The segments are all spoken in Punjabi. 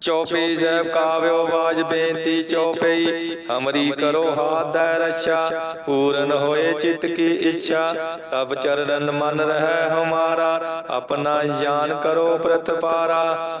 ਚੌਪਈ ਸਾਹਿਬ ਕਾਵਿਓ ਬਾਜ ਬੇਨਤੀ ਚੌਪਈ ਹਮਰੀ ਕਰੋ ਹਾਥ ਦੈ ਰੱਛਾ। ਪੂਰਨ ਹੋਏ ਚਿਤ ਕੀ ਇੱਛਾ। ਤਬ ਚਰਨ ਮਨ ਰਹਿ ਹਮਾਰਾ। ਆਪਣਾ ਜਾਨ ਕਰੋ ਪ੍ਰਤਪਾਰਾ।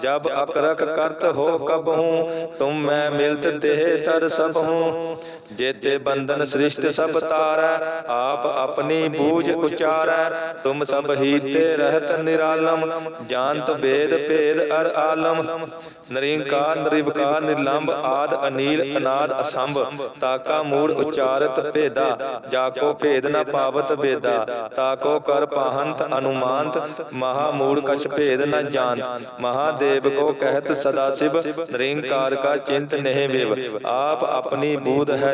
ਜਬ ਅਕਰਕ ਕਰਤ ਹੋ ਕਬਹੂ ਤੁਮ ਮੈਂ ਮਿਲਤ ਦੇਹ ਤਰ ਸਭ ਹੂੰ ਜੇਤੇ ਬੰਧਨ ਸ੍ਰਿਸ਼ਟ ਸਭ ਤਾਰੈ ਆਪ ਆਪਣੀ ਬੂਝ ਉਚਾਰੈ। ਤੁਮ ਸਭ ਹੀ ਤੇ ਰਹਿਤ ਨਿਰਾਲਮ ਜਾਣਤ ਵੇਦ ਭੇਦ ਅਰ ਆਲਮ। ਨਰਿੰਕਾਰ ਨਿਰਵਕਾਰ ਨਿਰਲੰਭ ਆਦ ਅਨੀਲ ਅਨਾਦ ਅਸੰਭ। ਤਾਕਾ ਮੂੜ ਉਚਾਰਤ ਭੇਦਾ। ਜਾਕੋ ਭੇਦ ਨ ਪਾਵਤ ਵੇਦਾ ਤਾਕੋ ਕਰ ਪਾਹੰਤ ਅਨੁਮਾਨਤ। ਮਹਾ ਮੂੜ ਕਛ ਭੇਦ ਨ ਜਾਣਤ। ਮਹਾਦੇਵ ਕੋ ਕਹਿਤ ਸਦਾ ਸਿਵ। ਨਿਰੰਕਾਰ ਕਾ ਚਿੰਤ ਨਹਿ ਵਿਵ। ਆਪ ਆਪਣੀ ਬੂਧ ਹੈ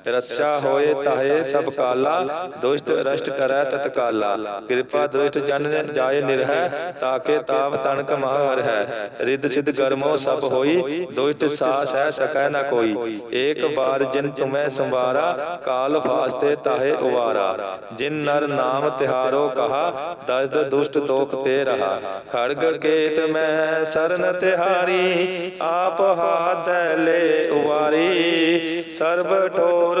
ਰੱਛਾ ਹੋਏ ਤਾਹੇ ਸਭ ਕਾਲਾ, ਦੁਸ਼ਟ ਰਸ਼ਟ ਕਰੈ ਤਤਕਾਲਾ ਕਿਰਪਾ ਦ੍ਰਿਸ਼ਟ ਜਨ ਜਾਏ ਨਿਰਹਿ, ਤਾਕੇ ਤਾਪ ਤਣਕ ਮਹਰ ਹੈ। ਰਿੱਧ ਸਿਧ ਗਰਮੋ ਸਭ ਹੋਈ, ਦੁਸ਼ਟ ਸਾਸ ਹੈ ਸਕੈ ਨ ਕੋਈ। ਏਕ ਬਾਰ ਜਿਨ ਤੁਮੈ ਸੰਵਾਰਾ, ਕਾਲ ਫਾਸਤੇ ਤਾਹੇ ਉਵਾਰਾ। ਜਿਨ ਨਰ ਨਾਮ ਤਿਹਾਰੋ ਕਹਾ, ਦਸਦ ਦੁਸ਼ਟ ਦੋਖ ਤੇ ਰਹਾ। ਖੜਗ ਕੇਤ ਮੈਂ ਸਰਨ ਤਿਹਾਰੀ, ਆਪ ਹਾਥ ਲੈ ਉਵਾਰੀ। ਸਰਬ ਠੋਰ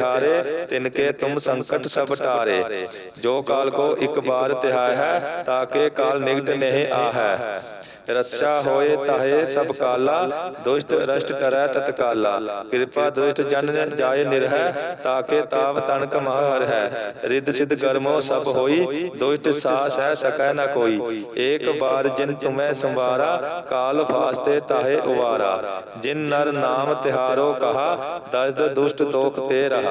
ਤਿਹਾਰੇ ਤਿਨਕੇ ਤੁਮ ਸੰਕਟ ਸਭ ਟਾਰੇ। ਜੋ ਕਾਲ ਕੋ ਇੱਕ ਬਾਰ ਤਿਹਾਇ ਹੈ ਤਾਕੇ ਕਾਲ ਨਿਗਟ ਨਹੀਂ ਆਹੈ। ਰੱਛਾ ਹੋਏ ਤਾਹੇ ਸਭ ਕਾਲਾ, ਦੁਸ਼ਟ ਰਸ਼ਟ ਕਰੈ ਤਤਕਾਲਾ ਕਿਰਪਾ ਦ੍ਰਿਸ਼ਟ ਜਨ ਜਾਏ ਨਿਰਹਿ ਤਾਕੇ ਤਾਪ ਤਣਕ ਮਹ ਹੈ ਰਿੱਧ ਸਿਧ ਕਰਮੋ ਸਭ ਹੋਈ, ਦੁਸ਼ਟ ਸਾਸ ਹੈ ਸਕੈ ਨਾ ਕੋਈ। ਏਕ ਬਾਰ ਜਿਨ ਤੁਮੈ ਸੰਵਾਰਾ, ਕਾਲ ਫਾਸਤੇ ਤਾਹੇ ਉਵਾਰਾ। ਜਿਨ ਨਰ ਨਾਮ ਤਿਹਾਰੋ ਕਹਾ, ਦਸਦ ਦੁਸ਼ਟ ਦੋਖ ਤੇ ਰਹਾ।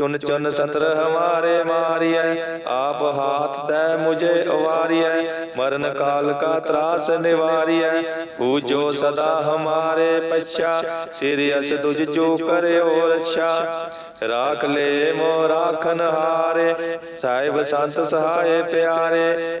ਚੁਨ ਚੁਨ ਸਤਰ ਹਮਾਰੇ ਮਾਰੀਐ। ਆਪ ਹਾਥ ਦੈ ਮੁਝੇ ਅਵਾਰੀਐ। ਮਰਨ ਕਾਲ ਕਾ ਤਰਾਸ ਨਿਵਾਰੀਐ। ਪੂਜੋ ਸਦਾ ਹਮਾਰੇ ਪਛਾ। ਸਿਰ ਅਸ ਤੁਝ ਜੋ ਕਰਿਓ ਰਛਾ ਰਾਖ ਲੈ ਮੋ ਰਾਖਨ ਹਾਰੇ। ਸਾਹਿਬ ਸੰਤ ਸਹਾਏ ਪਿਆਰੇ।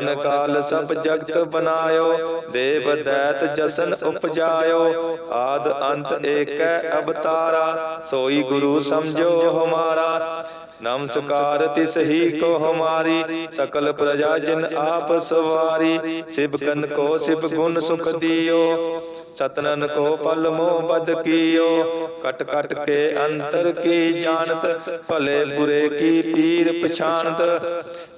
ਜਵਨ ਕਾਲ ਸਭ ਜਗਤ ਬਨਾਇਓ, ਦੇਵ ਦੈਤ ਜਸਨ ਉਪਜਾਇਓ, ਆਦ ਅੰਤ ਏਕੈ ਅਵਤਾਰਾ, ਸੋਈ ਗੁਰੂ ਸਮਝੋ ਹਮਾਰਾ। ਨਮਸਕਾਰ ਤਿਸ ਹੀ ਕੋ ਹਮਾਰੀ, ਸਕਲ ਪ੍ਰਜਾ ਜਿਨ ਆਪ ਸਵਾਰੀ। ਸਿਵ ਕਨ ਕੋ ਸਿਵ ਗੁਣ ਸੁਖ ਦਿਓ, ਸਤਨਨ ਕੋ ਪਲ ਮੋ ਬਦ ਕੀਓ। ਕਟ ਕਟ ਕੇ ਅੰਤਰ ਕੀ ਜਾਣਤ, ਭਲੇ ਬੁਰੇ ਕੀ ਪੀਰ ਪਛਾਨਤ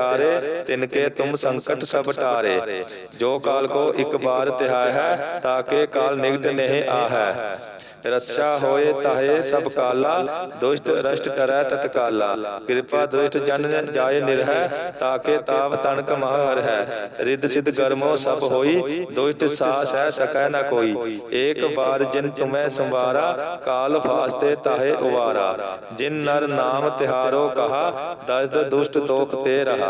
ਤਿਹਾਰੇ ਤਿਨਕੇ ਤੁਮ ਸੰਕਟ ਸਭ ਟਾਰੇ। ਜੋ ਕਾਲ ਕੋ ਇੱਕ ਬਾਰ ਤਿਹਾਇ ਹੈ ਤਾਕੇ ਕਾਲ ਨਿਗਟ ਨਹੀਂ ਆਹੈ। ਰਸਾ ਹੋਏ ਤਾਹੇ ਸਭ ਕਾਲਾ, ਦੁਸ਼ਟ ਰਸ਼ਟ ਕਰੈ ਤਤਕਾਲਾ ਕਿਰਪਾ ਦ੍ਰਿਸ਼ਟ ਜਨ ਜਾਏ ਨਿਰਹਿ ਤਾਕੇ ਤਾਪ ਤਣਕ ਮਹਰ ਹੈ। ਰਿੱਧ ਸਿਧ ਗਰਮੋ ਸਭ ਹੋਈ, ਦੁਸ਼ਟ ਸਾਸ ਹੈ ਸਕੈ ਨਾ ਕੋਈ। ਏਕ ਬਾਰ ਜਿਨ ਤੁਮੈ ਸੰਵਾਰਾ, ਕਾਲ ਫਾਸਤੇ ਤਾਹੇ ਉਵਾਰਾ। ਜਿਨ ਨਰ ਨਾਮ ਤਿਹਾਰੋ ਕਹਾ ਦਸਦ ਦੁਸ਼ਟ ਦੋਖ ਤੇ ਰਹਾ।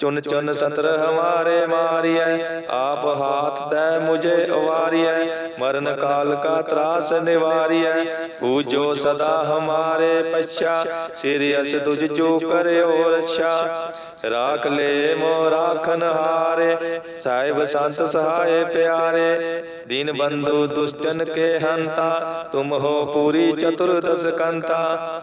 ਚੁਨ ਚੁਨ ਸਤਰ ਹਮਾਰੇ ਮਾਰਿਆ ਆਪ ਹਾਥ ਦੈ ਮੁਝੇ ਉਵਾਰਿਆ ਮਰਨ ਕਾਲ ਕਾ ਤਰਾਸ ਨਿਵਾਰਿਆ ਪੂਜੋ ਸਦਾ ਹਮਾਰੇ ਪਛਾ। ਸ੍ਰੀ ਅਸ ਤੁਝ ਜੋ ਕਰਿਓ ਰੱਛਾ। ਰਾਖ ਲੈ ਮੋ ਰਾਖਨ ਹਾਰੇ। ਸਾਹਿਬ ਸੰਤ ਸਹਾਏ ਪਿਆਰੇ। ਦੀਨ ਬੰਧੂ ਦੁਸ਼ਟਨ ਕੇ ਹੰਤਾ। ਤੁਮ ਹੋ ਪੂਰੀ ਚਤੁਰ ਦਸ ਕੰਤਾ।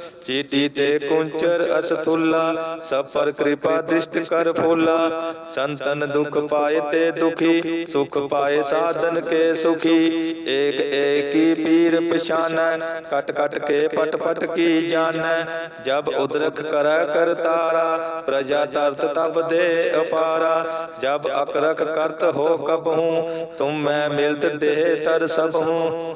ਚੀਟੀ ਤੇ ਕੁੰਚਰ ਅਸਥੁੱਲਾ ਸਭ ਪਰ ਕਿਰਪਾ ਦ੍ਰਿਸ਼ਟ ਕਰ ਫੋਲਾ। ਸੰਤਨ ਦੁਖ ਪਾਏ ਤੇ ਦੁਖੀ, ਸੁਖ ਪਾਏ ਸਾਧਨ ਕੇ ਸੁਖੀ। ਏਕ ਏਕੀ ਪੀਰ ਪਛਾਨੈ, ਕਟ ਕਟ ਕੇ ਪਟ ਪਟ ਕੀ ਜਾਣੈ। ਜਬ ਉਦਰਖ ਕਰੈ ਕਰਤਾਰਾ ਪ੍ਰਜਾ ਤਰਤ ਤਬ ਦੇ ਅਪਾਰਾ। ਜਬ ਅਕਰਖ ਕਰਤ ਹੋ ਕਬਹੂ, ਤੁਮ ਮੈਂ ਮਿਲਤ ਦੇਹ ਤਰ ਸਭ ਹੂੰ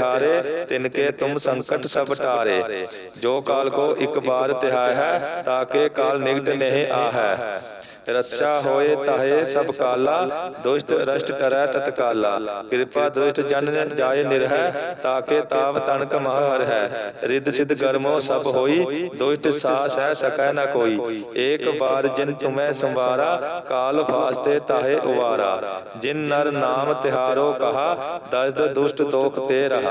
ਤਿਹਾਰੇ ਤਿਨਕੇ ਤੁਮ ਸੰਕਟ ਸਭ ਟਾਰੇ। ਜੋ ਕਾਲ ਕੋ ਇੱਕ ਬਾਰ ਤਿਹਾਇ ਹੈ ਤਾਕੇ ਕਾਲ ਨਿਗਟ ਨਹੀਂ ਆਹੈ ਰਸਾ ਹੋਏ ਤਾਹੇ ਸਭ ਕਾਲਾ, ਦੁਸ਼ਟ ਰਸ਼ਟ ਕਰੈ ਤਤਕਾਲਾ ਕਿਰਪਾ ਦ੍ਰਿਸ਼ਟ ਜਨ ਜਾਏ ਨਿਰਹਿ ਤਾਕੇ ਤਾਪ ਤਨਕ ਮਹਰ ਹੈ। ਰਿੱਧ ਸਿਧ ਗਰਮੋ ਸਭ ਹੋਈ, ਦੁਸ਼ਟ ਸਾਸ ਹੈ ਸਕੈ ਨਾ ਕੋਈ। ਏਕ ਬਾਰ ਜਿਨ ਤੁਮੈ ਸੰਵਾਰਾ, ਕਾਲ ਫਾਸਤੇ ਤਾਹੇ ਉਵਾਰਾ। ਜਿਨ ਨਰ ਨਾਮ ਤਿਹਾਰੋ ਕਹਾ, ਦਸਦ ਦੁਸ਼ਟ ਦੋਖ ਤੇ ਰਹਾ।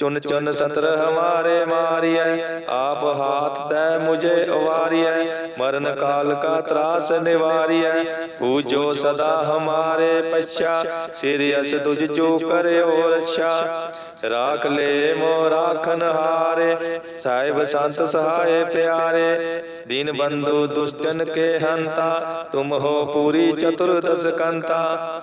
ਚੁਨ ਚੁਨ ਸਤਰ ਹਮਾਰੇ ਮਾਰੀਐ। ਆਪ ਹਾਥ ਦੈ ਮੁਝੇ ਉਵਾਰੀਐ ਮਰਨ ਕਾਲ ਕਾ ਤਰਾਸ ਨਿਵਾਰੀਐ। ਪੂਜੋ ਸਦਾ ਹਮਾਰੇ ਪਛਾ। ਸਿਰਿਅਸ ਤੁਝ ਜੋ ਕਰਿਓ ਰੱਛਾ। ਰਾਖ ਲੈ ਮੋ ਰਾਖਨ ਹਾਰੇ। ਸਾਹਿਬ ਸੰਤ ਸਹਾਏ ਪਿਆਰੇ। ਦੀਨ ਬੰਧੂ ਦੁਸ਼ਟਨ ਕੇ ਹੰਤਾ। ਤੁਮ ਹੋ ਪੂਰੀ ਚਤੁਰਦਸ ਕੰਤਾ।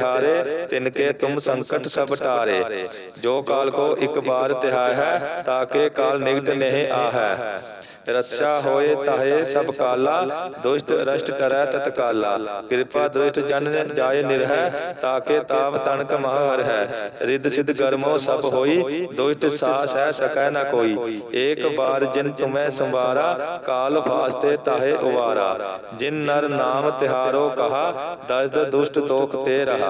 ਤਿਹਾਰੇ ਤਿਨਕੇ ਤੁਮ ਸੰਕਟ ਸਭ ਟਾਰੇ। ਜੋ ਕਾਲ ਕੋ ਇੱਕ ਬਾਰ ਤਿਹਾਇ ਹੈ ਤਾਕੇ ਕਾਲ ਨਿਗਟ ਨਹਿ ਆਹੈ। ਰਸਾ ਹੋਏ ਤਾਹੇ ਸਭ ਕਾਲਾ, ਦੁਸ਼ਟ ਰਸ਼ਟ ਕਰੈ ਤਤਕਾਲਾ ਕਿਰਪਾ ਦ੍ਰਿਸ਼ਟ ਜਨ ਜਾਏ ਨਿਰਹਿ ਤਾਕੇ ਤਾਪ ਤਣਕ ਮਹਰ ਹੈ ਰਿੱਧ ਸਿਧ ਗਰਮੋ ਸਭ ਹੋਈ, ਦੁਸ਼ਟ ਸਾਸ ਹੈ ਸਕੈ ਨਾ ਕੋਈ। ਏਕ ਬਾਰ ਜਿਨ ਤੁਮੈ ਸੰਵਾਰਾ, ਕਾਲ ਫਾਸਤੇ ਤਾਹੇ ਉਵਾਰਾ। ਜਿਨ ਨਰ ਨਾਮ ਤਿਹਾਰੋ ਕਹਾ, ਦਸਦ ਦੁਸ਼ਟ ਦੋਖ ਤੇ ਰਹਾ।